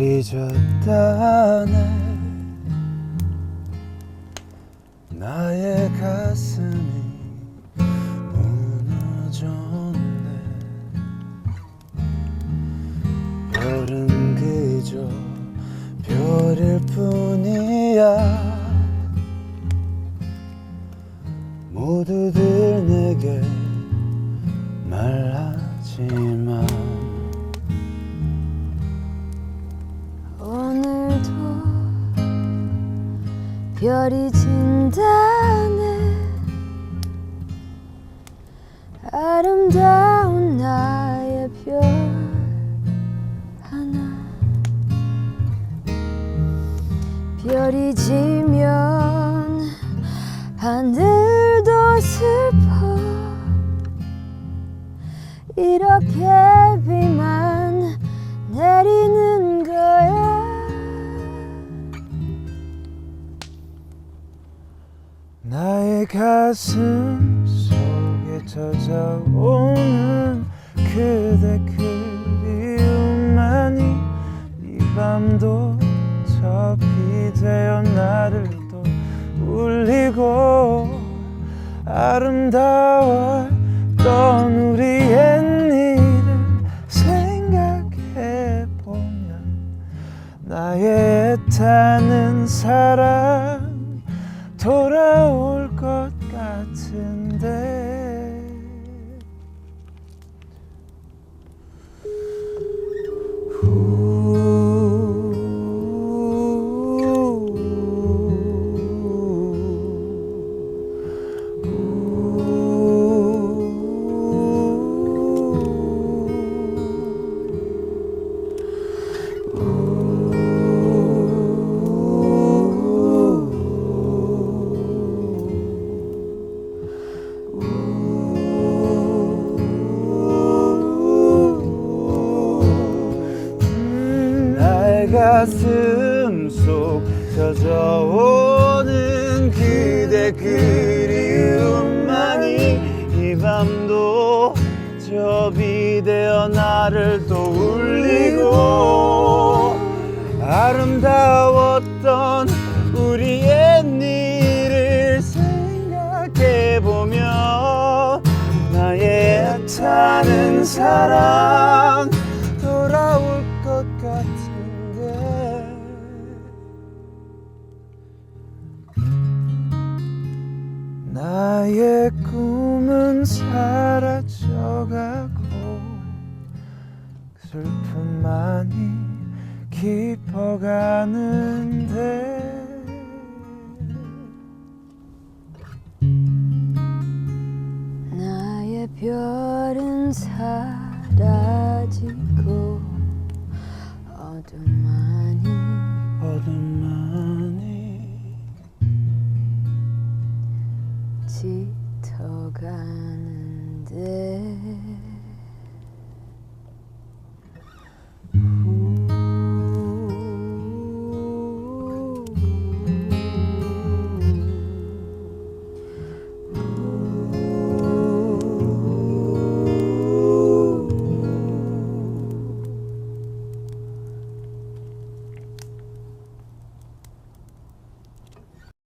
잊었다네. 나의 가슴이 무너졌네. 별은 그저 별일 뿐이야. 모두들 내게 말하지 별이 진다네. 아름다운 나의 별 하나. 별이 지면 하늘도 슬퍼. 이렇게 비만 나의 가슴 속에 찾아오는 그대 그리움만이 이 밤도 접이 되어 나를 또 울리고 아름다웠던 가슴 속 젖어오는 그대 그리움만이 이 밤도 접이 되어 나를 또 울리고 아름다웠던 우리의 일을 생각해보며 나의 애타는 사랑 나의 꿈은 사라져가고 슬픔만이 깊어가는데. 나의 별은 사라지고 어둠만이 어둠만